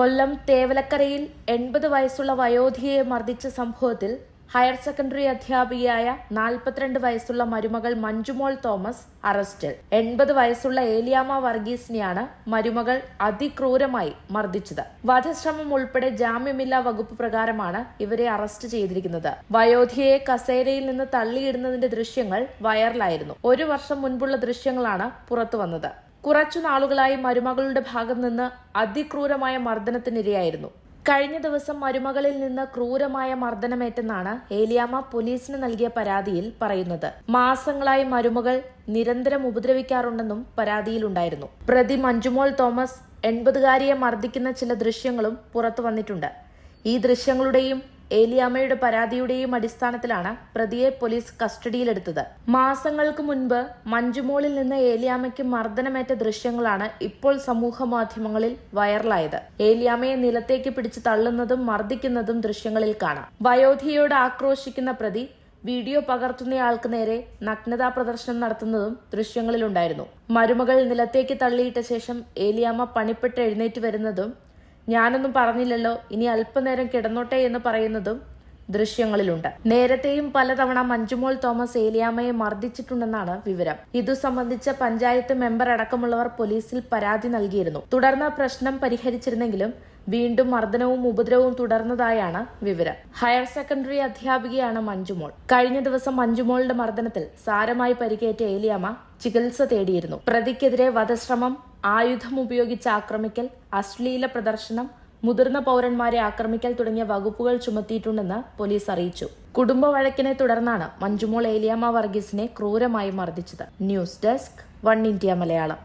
കൊല്ലം തേവലക്കരയിൽ എൺപത് വയസ്സുള്ള വയോധിയെ മർദ്ദിച്ച സംഭവത്തിൽ ഹയർ സെക്കൻഡറി അധ്യാപികയായ നാൽപ്പത്തിരണ്ട് വയസ്സുള്ള മരുമകൾ മഞ്ജുമോൾ തോമസ് അറസ്റ്റിൽ. എൺപത് വയസ്സുള്ള ഏലിയാമ വർഗീസിനെയാണ് മരുമകൾ അതിക്രൂരമായി മർദ്ദിച്ചത്. വധശ്രമം ഉൾപ്പെടെ ജാമ്യമില്ലാ വകുപ്പ് പ്രകാരമാണ് ഇവരെ അറസ്റ്റ് ചെയ്തിരിക്കുന്നത്. വയോധിയെ കസേരയിൽ നിന്ന് തള്ളിയിടുന്നതിന്റെ ദൃശ്യങ്ങൾ വൈറലായിരുന്നു. ഒരു വർഷം മുൻപുള്ള ദൃശ്യങ്ങളാണ് പുറത്തുവന്നത്. കുറച്ചു നാളുകളായി മരുമകളുടെ ഭാഗം നിന്ന് അതിക്രൂരമായ മർദ്ദനത്തിനിരയായിരുന്നു. കഴിഞ്ഞ ദിവസം മരുമകളിൽ നിന്ന് ക്രൂരമായ മർദ്ദനമേറ്റെന്നാണ് ഏലിയാമ പോലീസിന് നൽകിയ പരാതിയിൽ പറയുന്നത്. മാസങ്ങളായി മരുമകൾ നിരന്തരം ഉപദ്രവിക്കാറുണ്ടെന്നും പരാതിയിലുണ്ടായിരുന്നു. പ്രതി മഞ്ജുമോൾ തോമസ് എൺപതുകാരിയെ മർദ്ദിക്കുന്ന ചില ദൃശ്യങ്ങളും പുറത്തു വന്നിട്ടുണ്ട്. ഈ ദൃശ്യങ്ങളുടെയും ഏലിയാമ്മയുടെ പരാതിയുടെയും അടിസ്ഥാനത്തിലാണ് പ്രതിയെ പോലീസ് കസ്റ്റഡിയിലെടുത്തത്. മാസങ്ങൾക്ക് മുൻപ് മഞ്ജുമോളിൽ നിന്ന് ഏലിയാമ്മയ്ക്ക് മർദ്ദനമേറ്റ ദൃശ്യങ്ങളാണ് ഇപ്പോൾ സമൂഹ മാധ്യമങ്ങളിൽ വൈറലായത്. ഏലിയാമ്മയെ നിലത്തേക്ക് പിടിച്ച് തള്ളുന്നതും മർദ്ദിക്കുന്നതും ദൃശ്യങ്ങളിൽ കാണാം. വയോധിയോട് ആക്രോശിക്കുന്ന പ്രതി വീഡിയോ പകർത്തുന്നയാൾക്ക് നേരെ നഗ്നതാ പ്രദർശനം നടത്തുന്നതും ദൃശ്യങ്ങളിലുണ്ടായിരുന്നു. മരുമകൾ നിലത്തേക്ക് തള്ളിയിട്ട ശേഷം ഏലിയാമ്മ പണിപ്പെട്ട് എഴുന്നേറ്റ് വരുന്നതും ഞാനൊന്നും പറഞ്ഞില്ലല്ലോ. ഇനി അല്പനേരം കിടന്നോട്ടെ എന്ന് പറയുന്നതും ദൃശ്യങ്ങളിലുണ്ട്. നേരത്തെയും പലതവണ മഞ്ജുമോൾ തോമസ് ഏലിയാമ്മയെ മർദ്ദിച്ചിട്ടുണ്ടെന്നാണ് വിവരം. ഇതു സംബന്ധിച്ച പഞ്ചായത്ത് മെമ്പർ അടക്കമുള്ളവർ പോലീസിൽ പരാതി നൽകിയിരുന്നു. തുടർന്ന് പ്രശ്നം പരിഹരിച്ചിരുന്നെങ്കിലും വീണ്ടും മർദ്ദനവും ഉപദ്രവവും തുടർന്നതായാണ് വിവരം. ഹയർ സെക്കൻഡറി അധ്യാപികയാണ് മഞ്ജുമോൾ. കഴിഞ്ഞ ദിവസം മഞ്ജുമോളുടെ മർദ്ദനത്തിൽ സാരമായി പരിക്കേറ്റ ഏലിയാമ്മ ചികിത്സ തേടിയിരുന്നു. പ്രതിക്കെതിരെ വധശ്രമം ആയുധം ഉപയോഗിച്ച് ആക്രമിക്കൽ അശ്ലീല പ്രദർശനം മുതിർന്ന പൗരന്മാരെ ആക്രമിക്കൽ തുടങ്ങിയ വകുപ്പുകൾ ചുമത്തിയിട്ടുണ്ടെന്ന് പോലീസ് അറിയിച്ചു. കുടുംബ വഴക്കിനെ തുടർന്നാണ് മഞ്ജുമോൾ ഏലിയാമ്മ വർഗീസിനെ ക്രൂരമായി മർദ്ദിച്ചത്. News desk one India Malayalam.